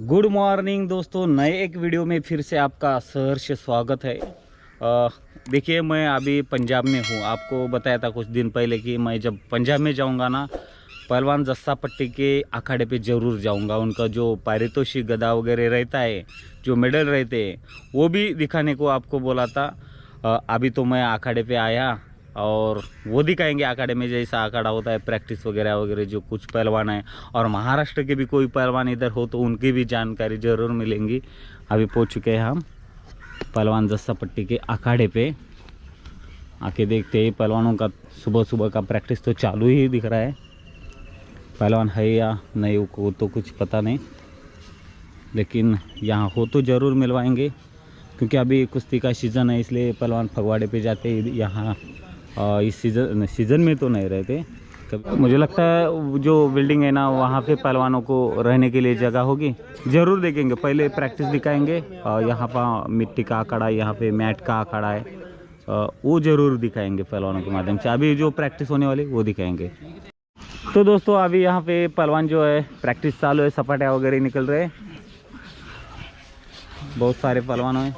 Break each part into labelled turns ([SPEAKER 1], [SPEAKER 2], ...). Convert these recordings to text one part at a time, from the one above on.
[SPEAKER 1] Good morning दोस्तों, नए एक वीडियो में फिर से आपका सहर्ष स्वागत है। देखिए, मैं अभी पंजाब में हूँ। आपको बताया था कुछ दिन पहले कि मैं जब पंजाब में जाऊँगा ना, पहलवान जस्सा पट्टी के अखाड़े पे ज़रूर जाऊँगा। उनका जो पारितोषिक गदा वगैरह रहता है, जो मेडल रहते हैं, वो भी दिखाने को आपको बोला था। अभी तो मैं अखाड़े पे आया। और वो दिखाएँगे अखाड़े में जैसा अखाड़ा होता है प्रैक्टिस वगैरह वगैरह जो कुछ पहलवान है। और महाराष्ट्र के भी कोई पहलवान इधर हो तो उनकी भी जानकारी ज़रूर मिलेंगी। अभी पहुँच चुके हैं हम पहलवान जस्सा पट्टी के अखाड़े पे। आके देखते हैं, पहलवानों का सुबह सुबह का प्रैक्टिस तो चालू ही दिख रहा है। पहलवान है या नहीं को तो कुछ पता नहीं। लेकिन यहाँ हो तो ज़रूर मिलवाएँगे, क्योंकि अभी कुश्ती का सीज़न है, इसलिए पहलवान फगवाड़े पे जाते यहाँ अ, इस सीज़न सीज़न में तो नहीं रहते मुझे लगता है जो बिल्डिंग है ना वहाँ पे पहलवानों को रहने के लिए जगह होगी। ज़रूर देखेंगे पहले प्रैक्टिस दिखाएँगे। और यहाँ पर मिट्टी का अखाड़ा यहाँ पे मैट का आंकड़ा है। वो ज़रूर दिखाएँगे पहलवानों के माध्यम से। अभी जो प्रैक्टिस होने वाली वो दिखाएँगे। तो दोस्तों अभी यहाँ पे पहलवान जो है प्रैक्टिस चालू है सपाटा वगैरह निकल रहे बहुत सारे पहलवान हैं।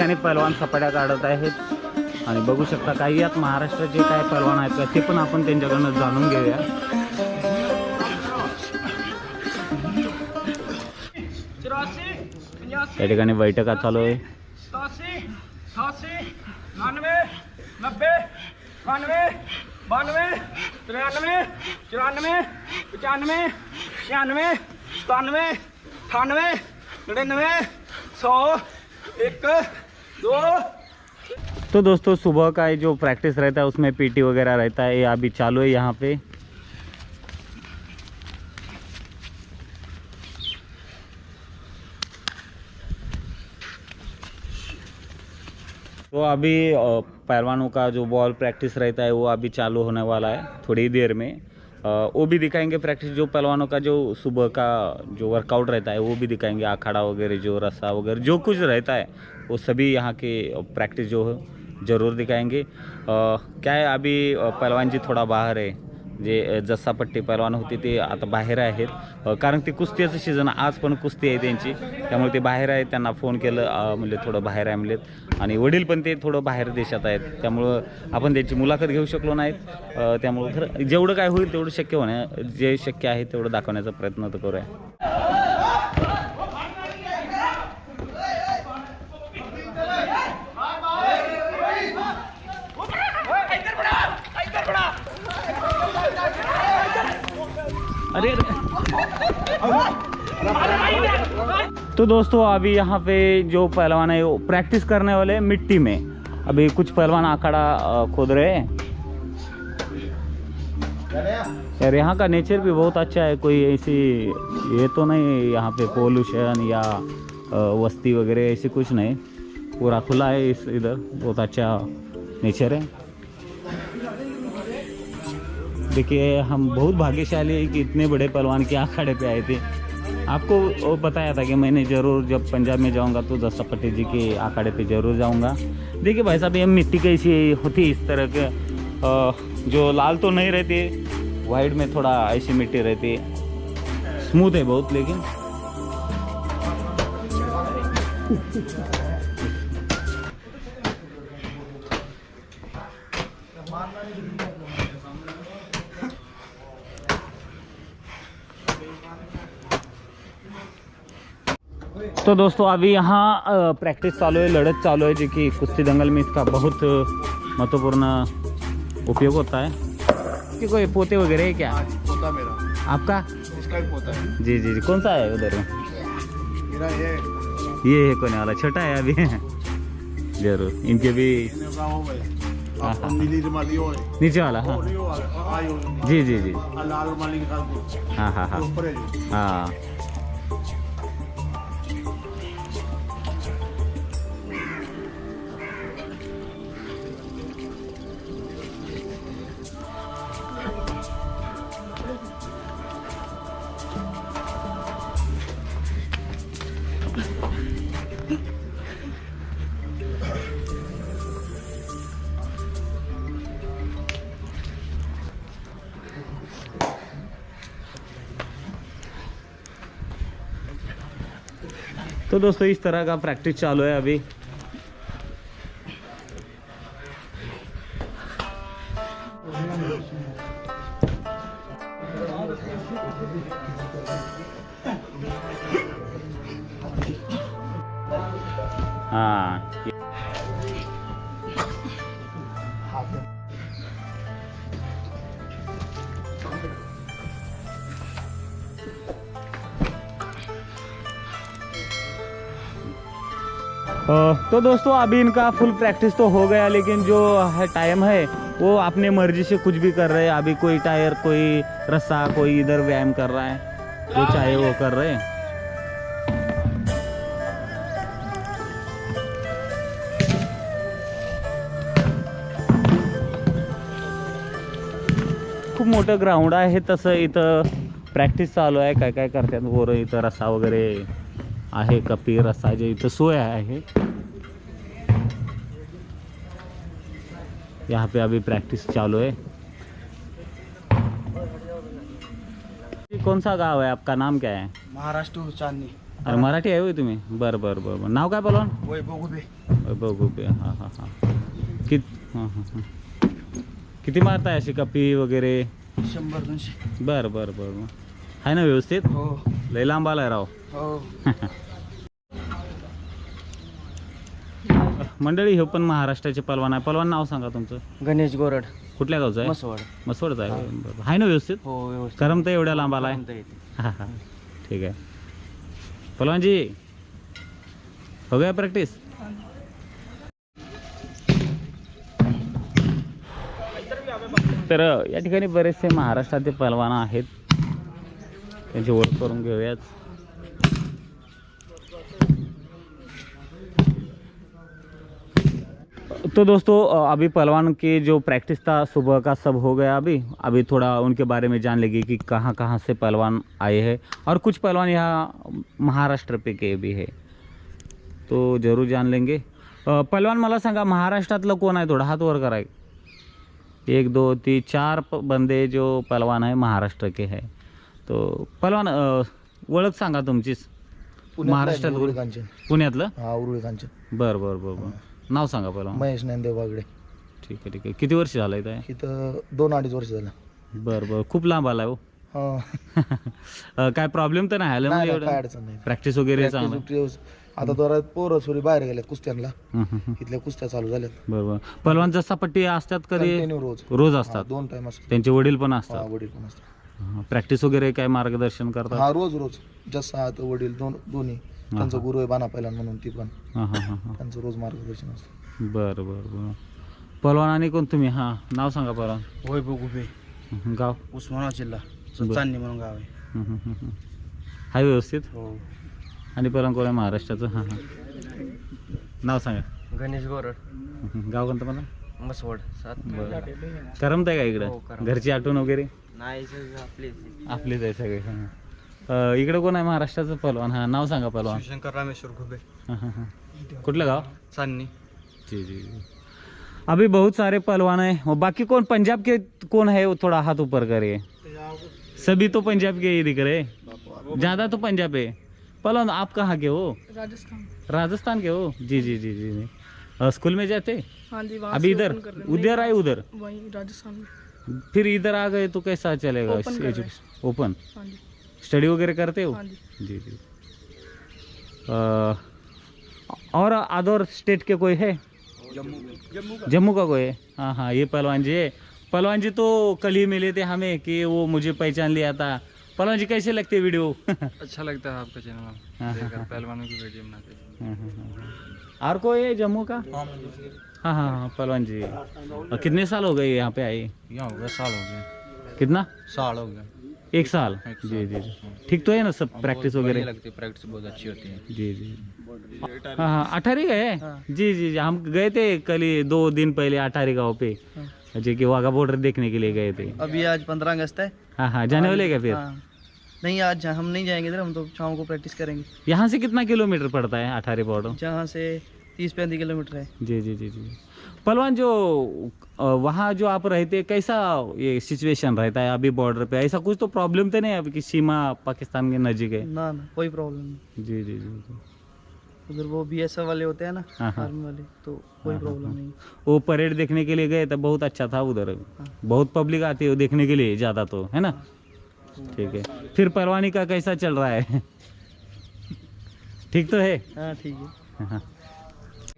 [SPEAKER 1] ठिकाणी पहलवान सपाट्या काढत आहेत. आणि बघू शकता काही यात महाराष्ट्राचे काय पहलवान आहेत ते पण आपण त्यांच्याकडनं जाणून घेऊया.
[SPEAKER 2] चौरासी पचासी
[SPEAKER 1] ठिकाणी बैठका चालू आहे.
[SPEAKER 2] सतासी अठासी बानवे नब्बे बानवे बानवे तिरानवे चौरानवे पचानवे छियानवे सतानवे अठानवे निन्यानवे सौ एक
[SPEAKER 1] तो दोस्तों, सुबह का ये जो प्रैक्टिस रहता है, उसमें पीटी वगैरह रहता है। ये अभी चालू है यहाँ पे। तो अभी पहलवानों का जो बॉल प्रैक्टिस रहता है, वो अभी चालू होने वाला है थोड़ी देर में। वो भी दिखाएँगे प्रैक्टिस जो पहलवानों का जो सुबह का जो वर्कआउट रहता है, वो भी दिखाएँगे। अखाड़ा वगैरह, जो रस्सा वगैरह, जो कुछ रहता है वो सभी यहाँ के प्रैक्टिस जो है ज़रूर दिखाएंगे। आ, क्या आहे अभी पहलवान जी थोडा बाहेर आहे जे जसापट्टी जस्सा पट्टी पहलवान होती ते आता बाहेर आहेत कारण ते कुस्तीचं सीझन आज पण कुस्ती आहे त्यांची। त्यामुळे ते बाहेर आहेत त्यांना फोन केलं म्हणजे थोडं बाहेर आहे म्हणलेत. आणि वडील पण ते थोडं बाहेर देशात आहेत. त्यामुळं आपण त्यांची मुलाखत घेऊ शकलो नाहीत. त्यामुळं खरं जेवढं काय होईल तेवढं शक्य होण्या जे शक्य आहे तेवढं दाखवण्याचा प्रयत्न तर करूया. तो दोस्तों अभी यहाँ पे जो पहलवान है वो प्रैक्टिस करने वाले मिट्टी में। अभी कुछ पहलवान अ, खोद रहे हैं। यार यहाँ का नेचर भी बहुत अच्छा है। कोई ऐसी ये तो नहीं यहाँ पे पोल्यूशन या वस्ती वगैरह ऐसी कुछ नहीं। पूरा खुला है इस इधर। बहुत अच्छा नेचर है। देखिए हम बहुत भाग्यशाली है कि इतने बड़े पहलवान के अखाड़े पे आए थे। आपको बताया था कि मैंने ज़रूर जब पंजाब में जाऊँगा तो दस्ता पट्टी जी के आखाड़े पे ज़रूर जाऊँगा। देखिए भाई साहब, ये मिट्टी कैसी होती है इस तरह के जो लाल तो नहीं रहती वाइट में थोड़ा ऐसी मिट्टी रहती है। स्मूथ है बहुत, लेकिन। तो दोस्तों अभी यहाँ प्रैक्टिस चालू है लड़त चालू है जो कि कुश्ती दंगल में इसका बहुत महत्वपूर्ण उपयोग होता है। कि कोई पोते वगैरह है क्या?
[SPEAKER 3] पोता मेरा।
[SPEAKER 1] आपका?
[SPEAKER 3] इसका भी पोता है।
[SPEAKER 1] जी जी जी कौन सा है उधर?
[SPEAKER 3] मेरा ये
[SPEAKER 1] ये है कोने वाला छोटा है अभी। ज़रूर इनके भी
[SPEAKER 3] हो
[SPEAKER 1] हाँ, हाँ।
[SPEAKER 3] हो है
[SPEAKER 1] नीचे वाला हाँ। जी जी जी। हाँ हाँ हाँ।
[SPEAKER 3] ऊपर है।
[SPEAKER 1] तो दोस्तों इस तरह का प्रैक्टिस चालू है अभी। तो दोस्तों अभी इनका फुल प्रैक्टिस तो हो गया लेकिन जो है टाइम है वो अपने मर्जी से कुछ भी कर रहे हैं। अभी कोई टायर कोई रस्सा कोई इधर व्यायाम कर रहा है। जो चाहे वो कर रहे हैं। खूप मोठं ग्राउंड आहे तसं इथं. प्रॅक्टिस चालू आहे. काय काय करतात पोरं इथं? रस्सा वगैरे. आहे कपी रस्साची इथं सोय आहे. यहाँ पे अभी प्रैक्टिस चालू है कौन सा गाव है? आपका नाम क्या है?
[SPEAKER 2] महाराष्ट्र चांदणी
[SPEAKER 1] अरे मराठी आहे होय तुम्ही? बरं बरं बरं बरं. नाव काय बोला
[SPEAKER 2] वैभव गुबे
[SPEAKER 1] बघू बे हाँ हाँ हाँ. कित हाँ हाँ हाँ. किती मारताय अशी कपी वगैरे?
[SPEAKER 2] शंभर दोनशे.
[SPEAKER 1] बरं बरं बरं बरं. आहे ना व्यवस्थित?
[SPEAKER 2] हो.
[SPEAKER 1] लय लांब आलाय राव.
[SPEAKER 2] हो.
[SPEAKER 1] मंडळी हे पण महाराष्ट्राचे पलवान आहे. पलवान नाव सांगा तुमचं.
[SPEAKER 2] गणेश गोरड.
[SPEAKER 1] कुठल्या गावचं आहे?
[SPEAKER 2] मसवड
[SPEAKER 1] मसवडचं आहे. बरं. आहे ना व्यवस्थित?
[SPEAKER 2] हो व्यवस्थित.
[SPEAKER 1] करमत एवढ्या लांब आलाय?
[SPEAKER 2] येते.
[SPEAKER 1] हाँ हाँ. ठीक है पलवान जी हो गया प्रैक्टिस तर या ठिकाणी बरेचसे महाराष्ट्राचे पहलवान आहेत. त्यांची ओळख करून घेऊयात तो दोस्तों अभी पहलवान की जो प्रैक्टिस था, सुबह का सब हो गया अभी। अभी थोड़ा उनके बारे में जान लेगी कि कहाँ कहाँ से पहलवान आए हैं। और कुछ पहलवान यहाँ महाराष्ट्र पे के भी है। तो ज़रूर जान लेंगे। पहलवान मला सांगा, महाराष्ट्रातलं कोण आहे? थोडा हात वर कराय. एक दो तीन, चार बंदे जो पहलवान है महाराष्ट्र के है। तो पहलवान अ, ओळख सांगा तुमचीच महाराष्ट्रात
[SPEAKER 3] उरुळी कांचन
[SPEAKER 1] पुण्यातलं?
[SPEAKER 3] हा उरुळी कांचन
[SPEAKER 1] बरं बरं बरं. बरं नाव सांगा पहलवान.
[SPEAKER 3] महेश ज्ञानदेव बागडे.
[SPEAKER 1] ठीक आहे ठीक आहे. किती वर्ष झालं इथं?
[SPEAKER 3] इथं दोन अडीच वर्ष झालं.
[SPEAKER 1] बरं बरं. खूप लांब आलाय हो.
[SPEAKER 3] हा.
[SPEAKER 1] अ, काय प्रॉब्लेम तर नाही आलं
[SPEAKER 3] नाही, नाही, काय
[SPEAKER 1] एवढं
[SPEAKER 3] अडचण नाही.
[SPEAKER 1] प्रॅक्टिस वगैरे
[SPEAKER 3] Practice. आता जरा पोरं सोरी बाहेर गेल्यात कुस्त्यांना.
[SPEAKER 1] हं, हं, हं.
[SPEAKER 3] इथल्या कुस्त्या चालू झाल्यात.
[SPEAKER 1] बरं बरं. पहलवान जसा पट्टी असतात कधी?
[SPEAKER 3] कंटिन्यू रोज.
[SPEAKER 1] रोज
[SPEAKER 3] हा,
[SPEAKER 1] असतात
[SPEAKER 3] दोन टाइम असतात.
[SPEAKER 1] त्यांचे वडील पण असतात.
[SPEAKER 3] वडील पण असतात.
[SPEAKER 1] प्रॅक्टिस वगैरे काय मार्गदर्शन करतात?
[SPEAKER 3] हा रोज रोज. जसा आता वडील दोन दोन्ही. त्यांचं गुरु आहे बाना पहिला म्हणून ती पण.
[SPEAKER 1] हां हां हां हां.
[SPEAKER 3] त्यांचं रोज मार्गदर्शन असतं.
[SPEAKER 1] बरं बरं बरं. पहलवान आणि कोण तुम्ही? हां नाव सांगा पहलवान.
[SPEAKER 2] वैभव गुबे.
[SPEAKER 1] हं, गाव?
[SPEAKER 2] उस्मानाबाद जिल्हा.
[SPEAKER 1] बरं.
[SPEAKER 2] चांदणी म्हणून गाव आहे.
[SPEAKER 1] हं, हं, हं, हं. आहे व्यवस्थित?
[SPEAKER 2] हो.
[SPEAKER 1] आणि पहलवान कोण आहे महाराष्ट्राचं? हां हां. नाव सांगा.
[SPEAKER 2] गणेश गोरड.
[SPEAKER 1] हं, हं. गाव कोणतं मला?
[SPEAKER 2] मसवड सात
[SPEAKER 1] बरं. करमत आहे का
[SPEAKER 2] हो,
[SPEAKER 1] इकडं?
[SPEAKER 2] करमत.
[SPEAKER 1] घरची आठवण वगैरे?
[SPEAKER 2] नाही आपले
[SPEAKER 1] आपलेच आहे. सगळे हां. अ, इकडं कोण आहे महाराष्ट्राचं पहलवान? हां नाव सांगा पहलवान.
[SPEAKER 2] शिवशंकर रामेश्वर घुबे.
[SPEAKER 1] हाँ हाँ हाँ. कुठलं गाव?
[SPEAKER 2] चांदणी.
[SPEAKER 1] जी जी जी. अभी बहुत सारे पहलवान हैं। और बाकी कौन? पंजाब के कौन है? वो थोड़ा हाथ ऊपर करिए सभी तो पंजाब के ही दिख रहे ज़्यादा तो पंजाब है। पहलवान आप कहाँ के हो?
[SPEAKER 4] राजस्थान।
[SPEAKER 1] राजस्थान के हो? जी जी जी जी जी। अ, स्कूल में जाते?
[SPEAKER 4] हाँ जी
[SPEAKER 1] अभी इधर?
[SPEAKER 4] हैं।
[SPEAKER 1] उधर आए उधर?
[SPEAKER 4] वहीं राजस्थान में।
[SPEAKER 1] फिर इधर आ गए तो कैसा चलेगा?
[SPEAKER 4] हैं।
[SPEAKER 1] ओपन
[SPEAKER 4] हाँ
[SPEAKER 1] स्टडी वगैरह करते हो?
[SPEAKER 4] हाँ जी।
[SPEAKER 1] जी जी। और अदर स्टेट के कोई है? जम्मू। का? कोई है? हाँ हाँ ये पहलवान जी है। पहलवान जी तो कल ही मिले थे हमें कि वो मुझे पहचान लिया था। पहलवान जी कैसे लगते वीडियो?
[SPEAKER 2] अच्छा लगता है आपका चैनल
[SPEAKER 1] हाँ, हाँ।
[SPEAKER 2] पहलवानों की वीडियो बनाते हैं।
[SPEAKER 1] और कोई है जम्मू का? हाँ हाँ हाँ पहलवान जी। और कितने साल हो गए यहाँ पे आए?
[SPEAKER 2] यहाँ हो गया साल हो गया
[SPEAKER 1] कितना?
[SPEAKER 2] साल हो गया
[SPEAKER 1] एक साल? जी जी जी। ठीक तो है ना सब प्रैक्टिस वगैरह?
[SPEAKER 2] लगती है प्रैक्टिस बहुत अच्छी होती है।
[SPEAKER 1] जी जी। हाँ हाँ अठारी गए? जी जी जी हम गए थे कल ही दो दिन पहले अठारी गाँव पे। जो कि वाघा बॉर्डर देखने के लिए गए थे।
[SPEAKER 2] अभी आज पंद्रह अगस्त है।
[SPEAKER 1] हाँ हाँ जाने वाले क्या फिर?
[SPEAKER 2] हाँ।
[SPEAKER 5] नहीं आज हम नहीं जाएँगे इधर हम तो शाम को प्रैक्टिस करेंगे।
[SPEAKER 1] यहाँ से कितना किलोमीटर पड़ता है अठारह बॉर्डर
[SPEAKER 5] जहाँ से तीस पैंतीस किलोमीटर है।
[SPEAKER 1] जी जी जी जी। पहलवान जो वहाँ जो आप रहते कैसा ये सिचुएशन रहता है अभी बॉर्डर पे? ऐसा कुछ तो प्रॉब्लम तो नहीं है अभी कि सीमा पाकिस्तान के नज़दीक है?
[SPEAKER 5] ना ना कोई प्रॉब्लम नहीं।
[SPEAKER 1] जी जी जी जी।
[SPEAKER 5] उधर वो बी वाले होते हैं ना
[SPEAKER 1] हाँ, हाँ।
[SPEAKER 5] आर्मी वाले तो कोई प्रॉब्लम नहीं।
[SPEAKER 1] वो परेड देखने के लिए गए तो बहुत अच्छा था उधर। बहुत पब्लिक आती है देखने के लिए ज़्यादा तो है ना? ठीक है। फिर परवानी का कैसा चल रहा है? ठीक तो है?
[SPEAKER 5] हाँ ठीक है
[SPEAKER 1] हाँ।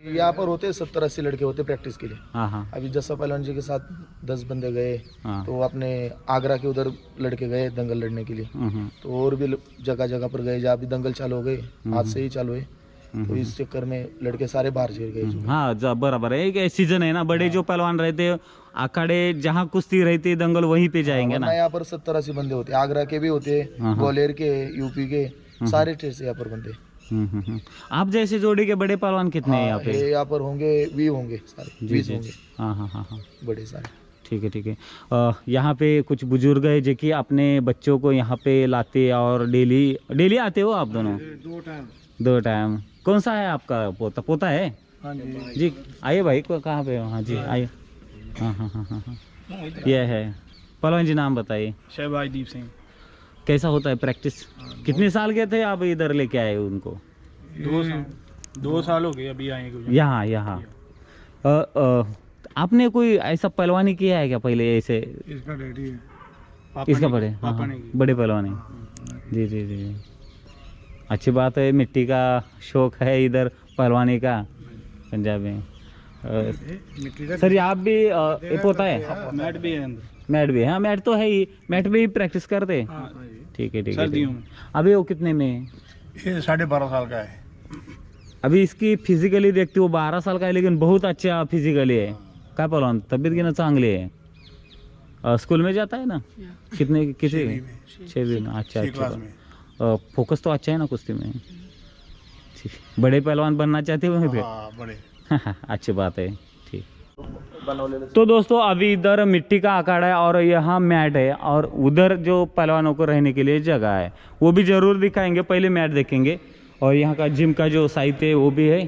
[SPEAKER 3] यहाँ पर होते सत्तर अस्सी लड़के होते प्रैक्टिस के लिए।
[SPEAKER 1] हाँ हाँ।
[SPEAKER 3] अभी जस्सा पहलवान जी के साथ दस बंदे गए
[SPEAKER 1] हाँ।
[SPEAKER 3] तो अपने आगरा के उधर लड़के गए दंगल लड़ने के लिए।
[SPEAKER 1] हम्म,
[SPEAKER 3] तो और भी जगह जगह पर गए जहाँ भी दंगल चालू हो गए आज से ही चालू है। तो इस चक्कर में लड़के सारे बाहर चले गए।
[SPEAKER 1] हम्म, हाँ बराबर है। एक सीज़न है ना बड़े जो पहलवान रहते अखाड़े जहाँ कुश्ती रहती है दंगल वहीं पे जाएँगे ना।
[SPEAKER 3] यहाँ पर सत्तर अस्सी बंदे होते आगरा के भी होते। ग्वालियर के यूपी के सारे टेस्ट से यहाँ पर बंदे।
[SPEAKER 1] हम्म, हम्म, हम्म। आप जैसे जोड़ी के बड़े पहलवान कितने हैं यहाँ
[SPEAKER 3] हाँ,
[SPEAKER 1] पे
[SPEAKER 3] यहाँ पर होंगे वी होंगे सारे
[SPEAKER 1] जी जी हाँ हाँ हाँ हाँ।
[SPEAKER 3] बड़े सारे।
[SPEAKER 1] ठीक है ठीक है। यहाँ पे कुछ बुज़ुर्ग है जो कि अपने बच्चों को यहाँ पे लाते और डेली डेली आते हो आप दोनों?
[SPEAKER 3] दो टाइम
[SPEAKER 1] दो टाइम कौन सा है आपका पोता पोता है?
[SPEAKER 3] हाँ जी।
[SPEAKER 1] जी आइए भाई को कहाँ पे हो? हाँ जी आइए। हाँ। हाँ हाँ हाँ हाँ ये है। पहलवान जी नाम बताइए।
[SPEAKER 2] शहबाज दीप सिंह।
[SPEAKER 1] कैसा होता है प्रैक्टिस? कितने साल के थे आप इधर लेके आए उनको?
[SPEAKER 2] दो साल। दो साल हो गए अभी आए
[SPEAKER 1] यहाँ यहाँ। आपने कोई ऐसा पहलवानी किया है क्या पहले ऐसे?
[SPEAKER 2] इसका डैडी है।
[SPEAKER 1] इसका बड़े हाँ, हाँ, बड़े पहलवानी। जी जी जी जी। अच्छी बात है मिट्टी का शौक है इधर पहलवानी का पंजाब। में सर आप भी ये पोता है?
[SPEAKER 2] मैट भी है अंदर।
[SPEAKER 1] मैट भी हाँ। मैट तो है ही। मैट ही प्रैक्टिस करते। हैं ठीक है ठीक है ठीक है। अभी वो कितने में?
[SPEAKER 2] ये साढ़े बारह साल का है।
[SPEAKER 1] अभी इसकी फिजिकली देखते हो बारह साल का है लेकिन बहुत अच्छा फिजिकली है। काय पहलवान तब्येत की ना चांगली है? स्कूल में जाता है ना? कितने किसी छः में। अच्छा अच्छा। फोकस तो अच्छा है ना कुश्ती में? ठीक। बड़े पहलवान बनना चाहते हो फिर?
[SPEAKER 2] बड़े।
[SPEAKER 1] अच्छी बात है। तो दोस्तों अभी इधर मिट्टी का अखाड़ा है और यहाँ मैट है और उधर जो पहलवानों को रहने के लिए जगह है वो भी ज़रूर दिखाएँगे पहले मैट देखेंगे। और यहाँ का जिम का जो साइट है वो भी है।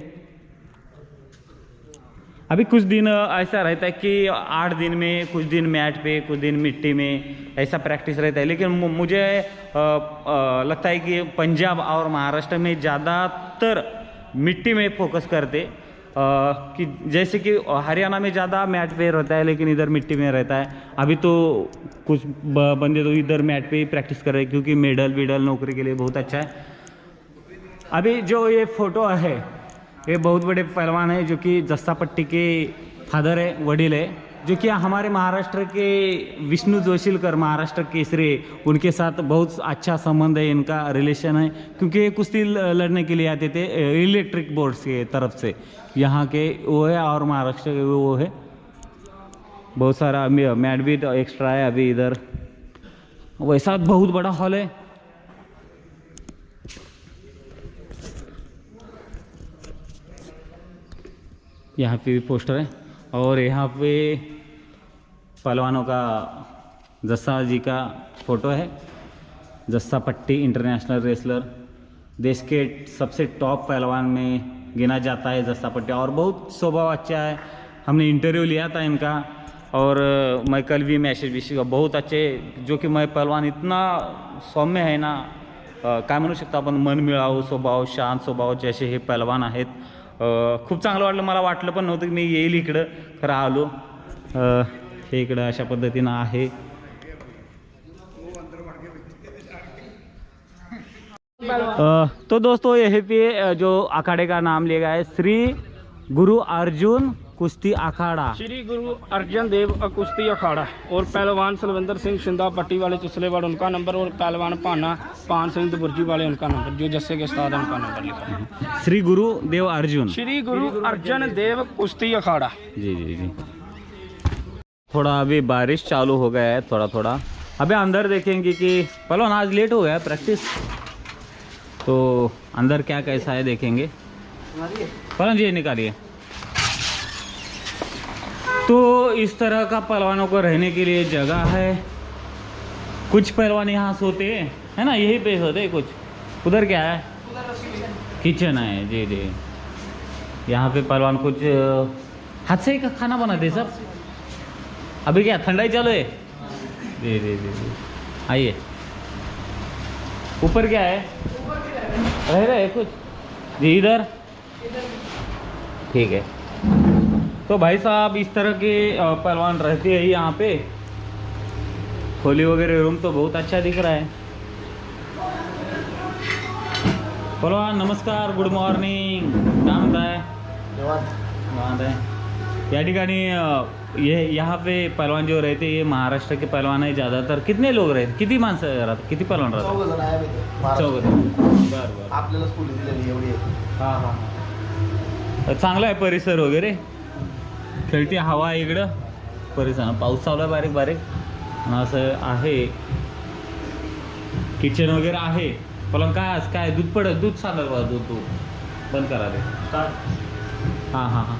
[SPEAKER 1] अभी कुछ दिन ऐसा रहता है कि आठ दिन में कुछ दिन मैट पे कुछ दिन मिट्टी में ऐसा प्रैक्टिस रहता है। लेकिन मुझे अ, अ, लगता है कि पंजाब और महाराष्ट्र में ज़्यादातर मिट्टी में फोकस करते। कि जैसे कि हरियाणा में ज़्यादा मैट पे रहता है, लेकिन इधर मिट्टी में रहता है। अभी तो कुछ बंदे तो इधर मैट पे ही प्रैक्टिस कर रहे हैं, क्योंकि मेडल वेडल नौकरी के लिए बहुत अच्छा है। अभी जो ये फ़ोटो है, ये बहुत बड़े पहलवान है, जो कि जस्तापट्टी के फादर है, वडिल है। जो कि हमारे महाराष्ट्र के विष्णु जोशीलकर, महाराष्ट्र केसरी, उनके साथ बहुत अच्छा संबंध है, इनका रिलेशन है। क्योंकि ये कुश्ती लड़ने के लिए आते थे इलेक्ट्रिक बोर्ड के तरफ़ से। यहाँ के वो है और महाराष्ट्र के वो है। बहुत सारा भी एक्स्ट्रा है अभी इधर। वैसा बहुत बड़ा हॉल है। यहाँ पे भी पोस्टर है। और यहाँ पे पहलवानों का जस्सा जी का फोटो है। जस्सा पट्टी इंटरनेशनल रेसलर। देश के सबसे टॉप पहलवान में गिना जाता है जस्सा पट्टी और बहुत स्वभाव अच्छा है। हमने इंटरव्यू लिया था इनका और मैं कल भी मैसेज विषय बहुत अच्छे जो की मैं पहलवान इतना सौम्य आहे ना काय म्हणू शकतो आपण? मन मनमिळावू स्वभाव शांत स्वभाव जसे हे पहलवान आहेत। खूप चांगलं वाटलं मला वाटलं पण नव्हतं की मी येईल इकडं. खरं आलो. हे इकडं अशा पद्धतीनं आहे. तो दोस्तों यहीं पे जो अखाड़े का नाम लिया गया है श्री गुरु अर्जुन कुश्ती अखाड़ा
[SPEAKER 6] श्री गुरु अर्जन देव कुश्ती अखाड़ा और पहलवान सलविंदर सिंह शिंदा पट्टी वाले चुसलेवाड़ उनका नंबर और पहलवान पाना पान सिंह दुबुर्जी वाले उनका नंबर जो जस्से के उस्ताद उनका नंबर लिखा है।
[SPEAKER 1] श्री गुरु देव अर्जुन।
[SPEAKER 6] श्री गुरु अर्जन देव कुश्ती अखाड़ा
[SPEAKER 1] जी जी जी। थोड़ा अभी बारिश चालू हो गया है थोड़ा थोड़ा अभी अंदर देखेंगे कि पहलवान आज लेट हो गया प्रैक्टिस तो अंदर क्या कैसा है देखेंगे। पहलवान जी, निकालिए। तो इस तरह का पहलवानों को रहने के लिए जगह है। कुछ पहलवान यहाँ सोते हैं, है ना? यही पे सोते कुछ। उधर क्या है? किचन है, जी जी। यहाँ पे पहलवान कुछ हाथ से ही खाना बनाते सब? अभी क्या ठंडा ही चालू है? जी जी जी जी आइए। ऊपर क्या है? रह रहे कुछ। जी इधर। ठीक है। तो भाई साहब इस तरह के पहलवान रहते हैं यहाँ पे। खोली वगैरह रूम तो बहुत अच्छा दिख रहा है। पहलवान नमस्कार गुड मॉर्निंग काय म्हणताय निवांत आहे या ठिकाणी ये यहाँ पे पहलवान जो रहते ये महाराष्ट्र के पहलवान है ज़्यादातर। कितने लोग रहते किती माणसं राहतात किती पहलवान राहतात
[SPEAKER 3] चौघ जण आहे
[SPEAKER 1] चौघ. बरं बरं।
[SPEAKER 3] आपल्याला स्कूल दिलेली एवढी आहे.
[SPEAKER 1] हां हां चांगला आहे परिसर वगैरे. खेळती हवा आहे इकडं. परिसर पाऊस चालू आहे बारीक बारीक. आणि असं आहे. किचन वगैरे आहे. पण काय आज? काय? दूध पडत दूध सांगा बा दूध दूध. बंद करा दे हाँ हाँ हाँ.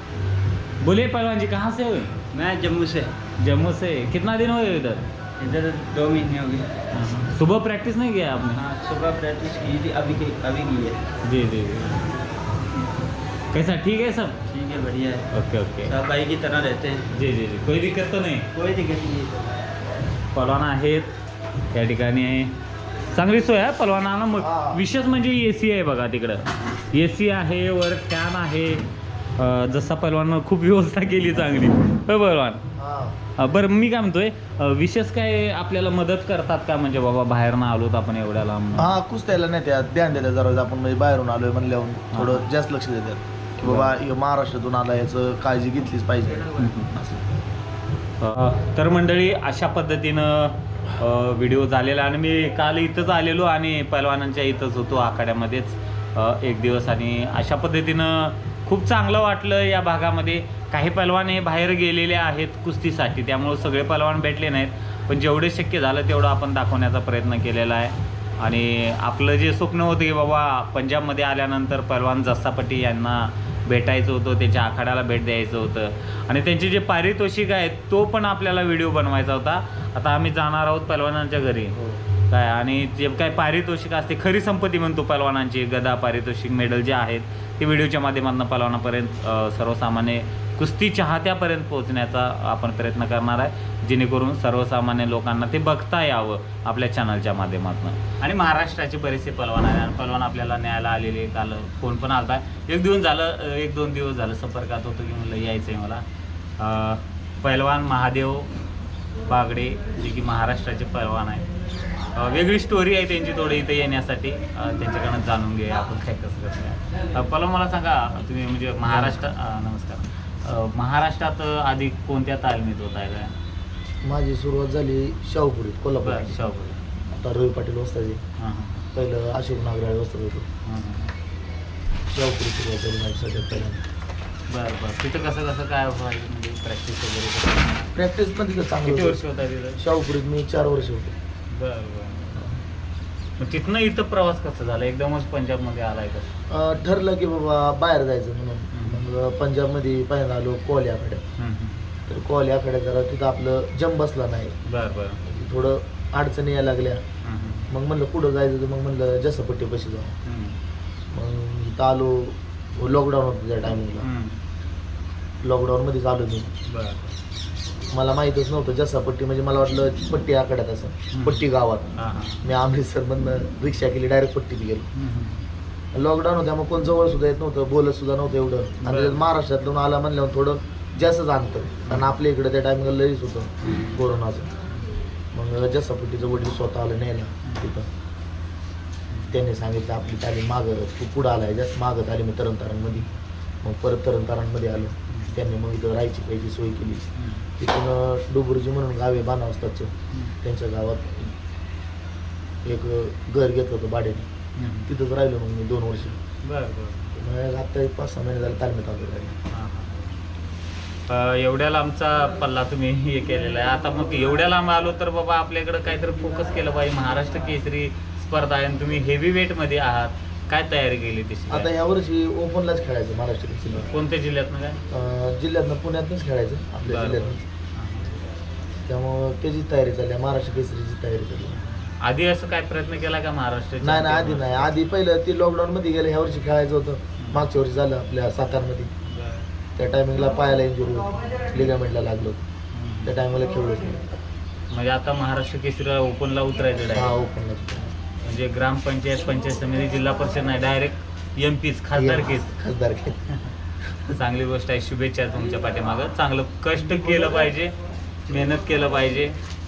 [SPEAKER 1] बोलिए पहलवान जी कहाँ से हुए
[SPEAKER 5] मैं जम्मू से।
[SPEAKER 1] जम्मू से। कितना दिन हुए इधर?
[SPEAKER 5] इधर दो महीने हो गए।
[SPEAKER 1] हाँ, हाँ। सुबह प्रैक्टिस नहीं किया आपने?
[SPEAKER 5] हाँ सुबह प्रैक्टिस की थी अभी की अभी की है।
[SPEAKER 1] जी जी जी। कैसा ठीक है सब?
[SPEAKER 5] ठीक है बढ़िया है।
[SPEAKER 1] Okay okay.
[SPEAKER 5] सब भाई की तरह रहते हैं।
[SPEAKER 1] जी जी जी। कोई दिक्कत तो नाही?
[SPEAKER 5] कोई दिक्कत नहीं है।
[SPEAKER 1] पलवान आहेत या ठिकाणी चांगली सोय आहे पलवानाला विशेष म्हणजे ए सी आहे बघा तिकडं. ए सी आहे वर फॅन आहे. जसा पलवान खूप व्यवस्था केली चांगली. हो. पलवान बरं मी काय म्हणतोय विशेष काय आपल्याला मदत करतात का? म्हणजे बाबा बाहेर ना आलोत आपण एवढ्या लांब
[SPEAKER 3] हा कुस्त्याला नाही त्यात ध्यान देतात जरा आपण म्हणजे बाहेरून आलोय म्हणल्यावर थोडं जास्त लक्ष देतात. की बाबा महाराष्ट्रातून आला याचं काळजी घेतलीच पाहिजे.
[SPEAKER 1] तर मंडळी अशा पद्धतीनं व्हिडिओ झालेला आणि मी काल इथंच आलेलो आणि पैलवानांच्या इथंच होतो आखाड्यामध्येच एक दिवस. आणि अशा पद्धतीनं खूप चांगलं वाटलं या भागामध्ये. काही पैलवान हे बाहेर गेलेले आहेत कुस्तीसाठी त्यामुळे सगळे पैलवान भेटले नाहीत. पण जेवढे शक्य झालं तेवढं आपण दाखवण्याचा प्रयत्न केलेला आहे. आणि आपलं जे स्वप्न होतं की बाबा पंजाबमध्ये आल्यानंतर पैलवान जस्सापट्टी यांना भेटायचं होतं त्यांच्या आखाड्याला भेट द्यायचं होतं. आणि त्यांचे जे पारितोषिक आहेत तो पण आपल्याला व्हिडिओ बनवायचा होता. आता आम्ही जाणार आहोत पैलवानांच्या घरी. काय? आणि जे काय पारितोषिक असते खरी संपत्ती म्हणतो पैलवानांची गदा पारितोषिक मेडल जे आहेत हे व्हिडिओच्या माध्यमातून पलवानापर्यंत सर्वसामान्य कुस्ती चाहत्यापर्यंत पोहोचण्याचा आपण प्रयत्न करणार आहे. जेणेकरून सर्वसामान्य लोकांना ते बघता यावं आपल्या चॅनलच्या माध्यमातून. आणि महाराष्ट्राचे बरेचसे पलवान आहे. आणि पलवान आपल्याला न्यायला आलेले काल फोन पण आलता. एक दिवस झालं एक दोन दिवस झालं संपर्कात होतो की म्हणलं यायचं आहे मला. पहलवान पैलवान महादेव बागडे जे की महाराष्ट्राचे पलवान आहे वेगळी स्टोरी आहे त्यांची थोडी इथे येण्यासाठी. त्यांच्याकडनं जाणून घेऊया आपण काय कसं कसं काय. पहिलं मला सांगा तुम्ही म्हणजे महाराष्ट्र नमस्कार. महाराष्ट्रात आधी कोणत्या तालमीत होत आहे काय?
[SPEAKER 3] माझी सुरुवात झाली शाहूपुरीत कोल्हापूर.
[SPEAKER 1] शाहूपुरी.
[SPEAKER 3] आता रवी पाटील वस्ताची
[SPEAKER 1] हां हां.
[SPEAKER 3] पहिलं अशोक नागराळे वस्तात होतो. शाहूपुरी सुरुवात झाली माझी सगळ्यात पहिल्यांदा.
[SPEAKER 1] बरं बरं. तिथं कसं कसं काय म्हणजे प्रॅक्टिस वगैरे?
[SPEAKER 3] प्रॅक्टिस पण तिथं चांगली
[SPEAKER 1] किती वर्ष
[SPEAKER 3] होती.
[SPEAKER 1] होता तिथं?
[SPEAKER 3] शाहूपुरीत मी चार वर्ष होतो.
[SPEAKER 1] बरं बरं. मग तिथनं इथं प्रवास कसा झाला? एकदमच पंजाबमध्ये आलाय का?
[SPEAKER 3] अं, ठरलं की बाबा बाहेर जायचं म्हणून. मग पंजाबमध्ये पहिल्यांदा आलो कोहली आखाड्यात तर आखाड्यात जरा तिथं आपलं जम बसला नाही.
[SPEAKER 1] बरं बरं.
[SPEAKER 3] थोडं अडचणी यायला लागल्या.
[SPEAKER 1] हम्म,
[SPEAKER 3] मग म्हणलं कुठं जायचं? तर मग म्हणलं जसपट्टी पैसे जाऊ.
[SPEAKER 1] हम्म,
[SPEAKER 3] मग इथं आलो लॉकडाऊन होतं त्या टायमिंगला
[SPEAKER 1] हम्म.
[SPEAKER 3] लॉकडाऊनमध्येच आलो मी.
[SPEAKER 1] बरं.
[SPEAKER 3] मला माहीतच नव्हतं जसापट्टी म्हणजे मला वाटलं पट्टी आखाड्यात असं पट्टी गावात. मी अमृतसरमधनं रिक्षा केली डायरेक्ट पट्टीत गेलो. लॉकडाऊन होत्या मग कोण जवळ सुद्धा येत नव्हतं बोलत सुद्धा नव्हतं एवढं. आणि महाराष्ट्रातून आला म्हणल्यावर थोडं जास्तच अंतर. कारण आपल्या इकडे त्या टायमिंगला लईच होतं कोरोनाचं. मग जसापट्टीचं वडील स्वतः आलं न्यायला तिथं. त्यांनी सांगितलं आपली तालीम मागं तू पुढं आलाय जास्त मागत आली मी तरण तारणमध्ये मग परत तरण तारणमध्ये आलो. त्यांनी मग इथं राहायची पाहिजे सोय केली. तिथून डोबुर्जी म्हणून गाव आहे बाणावस्ताचं त्यांच्या गावात एक घर घेतलं होतं भाड्याने.
[SPEAKER 1] हम्म.
[SPEAKER 3] तिथंच राहिलो मग मी दोन वर्ष.
[SPEAKER 1] बरं बरं.
[SPEAKER 3] मग आता एक पाच सहा महिने झाले तालमीत आलो राहिलो
[SPEAKER 1] एवढ्या लांबचा पल्ला तुम्ही हे केलेला आहे. आता मग एवढ्या लांब आलो तर बाबा आपल्याकडे काहीतरी फोकस केलं पाहिजे महाराष्ट्र केसरी स्पर्धा आहे आणि तुम्ही हेवी वेटमध्ये आहात. काय तयारी केली तशी
[SPEAKER 3] आता या वर्षी ओपनलाच खेळायचं महाराष्ट्र
[SPEAKER 1] कोणत्या जिल्ह्यातनं काय?
[SPEAKER 3] अं, जिल्ह्यातनं पुण्यातनंच खेळायचं आपल्या
[SPEAKER 1] बरं,
[SPEAKER 3] जिल्ह्यातनं त्यामुळं त्याची तयारी चालली आहे महाराष्ट्र केसरीची तयारी चालली आहे.
[SPEAKER 1] आधी असं काय प्रयत्न केला का महाराष्ट्र
[SPEAKER 3] नाही नाही आधी नाही. आधी पहिलं ते लॉकडाऊन मध्ये गेलं ह्या वर्षी खेळायचं होतं. मागच्या वर्षी झालं आपल्या सातारमध्ये. त्या टायमिंगला पायाला इंजुरी होती. लिगामेंटला लागलो त्या टायमिंगला खेळलोच नाही.
[SPEAKER 1] म्हणजे आता महाराष्ट्र केसरीला ओपनला उतरायचं
[SPEAKER 3] हा
[SPEAKER 1] direct.
[SPEAKER 3] ओपनला
[SPEAKER 1] म्हणजे ग्रामपंचायत पंचायत समिती जिल्हा परिषद नाही डायरेक्ट एम पीच खासदार केस.
[SPEAKER 3] खासदार
[SPEAKER 1] चांगली गोष्ट आहे. शुभेच्छा तुमच्या पाठीमागं. चांगलं कष्ट केलं पाहिजे मेहनत केलं पाहिजे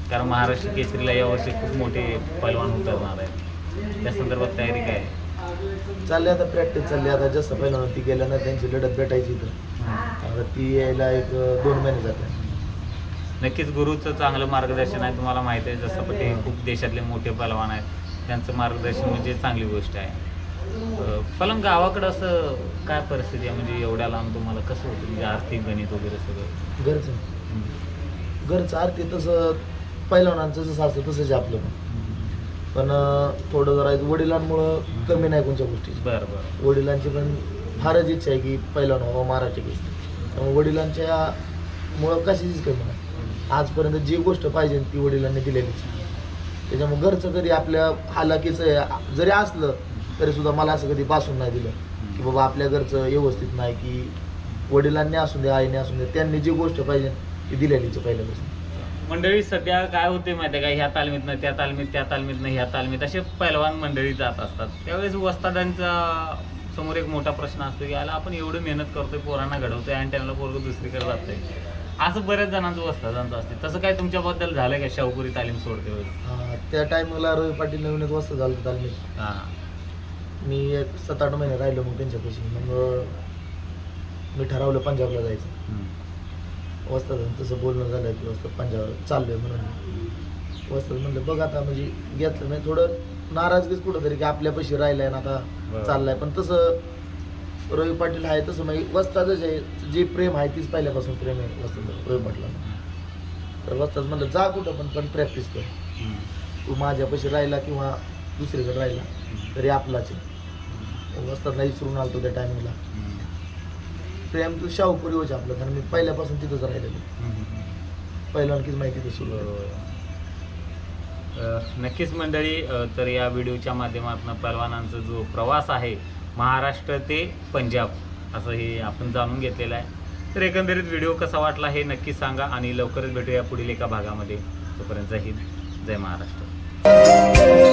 [SPEAKER 1] कारण महाराष्ट्र केसरीला यावर्षी खूप मोठे पैलवान उतरणार आहे त्या संदर्भात तयारी काय आहे?
[SPEAKER 3] चालली आता प्रॅक्टिस चालली. आता जास्त पहिलं ती गेल्या ना त्यांची लढत भेटायची इथं. आता ती यायला एक दोन महिने जाते
[SPEAKER 1] नक्कीच गुरुचं चांगलं मार्गदर्शन आहे तुम्हाला माहिती आहे. जसं पण ते खूप देशातले मोठे पहलवान आहेत. त्यांचं मार्गदर्शन म्हणजे चांगली गोष्ट आहे. पण गावाकडं असं काय परिस्थिती आहे? म्हणजे एवढ्या लांब तुम्हाला कसं होतं? म्हणजे आर्थिक गणित वगैरे सगळं?
[SPEAKER 3] घरचं. घरचं आरती तसं पहिलवानांचं जसं असतं तसंच आपलं पण. थोडं जरा वडिलांमुळं कमी नाही कोणत्या गोष्टीची.
[SPEAKER 1] बरं बरं.
[SPEAKER 3] वडिलांची पण फारच इच्छा आहे की पहिलवान व्हावं महाराष्ट्र केसरी त्यामुळे वडिलांच्या मुळं कशाचीच कमी नाही. आजपर्यंत जी गोष्ट पाहिजे ती वडिलांनी दिलेलीच आहे. त्याच्यामुळे घरचं कधी आपल्या हालाकीचं जरी असलं तरी सुद्धा मला असं कधी पासून नाही दिलं. की बाबा आपल्या घरचं व्यवस्थित नाही की वडिलांनी असू दे आईने असू दे त्यांनी जी गोष्ट पाहिजे ती दिलेलीच पहिल्यापासून.
[SPEAKER 1] मंडळी सध्या काय होते माहिती आहे का? ह्या तालमीतनं त्या तालमीत त्या तालमीतनं ह्या तालमीत असे पैलवान मंडळी जात असतात. त्यावेळेस वस्तादांचा समोर एक मोठा प्रश्न असतो की याला आपण एवढं मेहनत करतोय पोरांना घडवतोय आणि त्यांना पोरग दुसरीकडे जातोय. असं बऱ्याच जणांचं वस्तादांचं असते तसं काय तुमच्याबद्दल झालं का शाहपुरी तालीम सोडते वेळेस
[SPEAKER 3] त्या टायमिंगला रवी पाटील नवीनच वाजता झालं होतं तालमीत.
[SPEAKER 1] हां.
[SPEAKER 3] मी एक सात आठ महिने राहिलो मग त्यांच्यापाशी. मग मी ठरवलं पंजाबला जायचं.
[SPEAKER 1] हम्म.
[SPEAKER 3] वस्तात तसं बोलणं झालं की वस्तात पंजाब चाललोय म्हणून. वस्तात म्हणलं बघ आता म्हणजे घेतलं नाही थोडं नाराजगीच कुठं तरी की आपल्यापाशी राहिलाय ना आता
[SPEAKER 1] बरं.
[SPEAKER 3] चाललाय. पण तसं रवी पाटील आहे तसं म्हणजे वस्तातच आहे. जे प्रेम आहे तीच पहिल्यापासून प्रेम आहे वस्तात रवी पाटला तर वस्तात म्हणलं जा कुठं पण पण प्रॅक्टिस कर. तू माझ्यापाशी राहिला किंवा दुसरीकडे राहिला तरी आपलाच आहे. वस्तात नाही विसरून आलतो त्या टायमिंगला प्रेम तू शाहूपुरी होते आपलं कारण मी पहिल्यापासून तिथंच राहिलेलो.
[SPEAKER 1] पहिलं
[SPEAKER 3] आणखीच माहिती तिथं सुरू
[SPEAKER 1] नक्कीच मंडळी तर या व्हिडिओच्या माध्यमातून परवानांचा जो प्रवास आहे महाराष्ट्र ते पंजाब असं हे आपण जाणून घेतलेलं आहे. तर एकंदरीत व्हिडिओ कसा वाटला हे नक्की सांगा आणि लवकरच भेटूया पुढील एका भागामध्ये. तोपर्यंत हिंद जय महाराष्ट्र.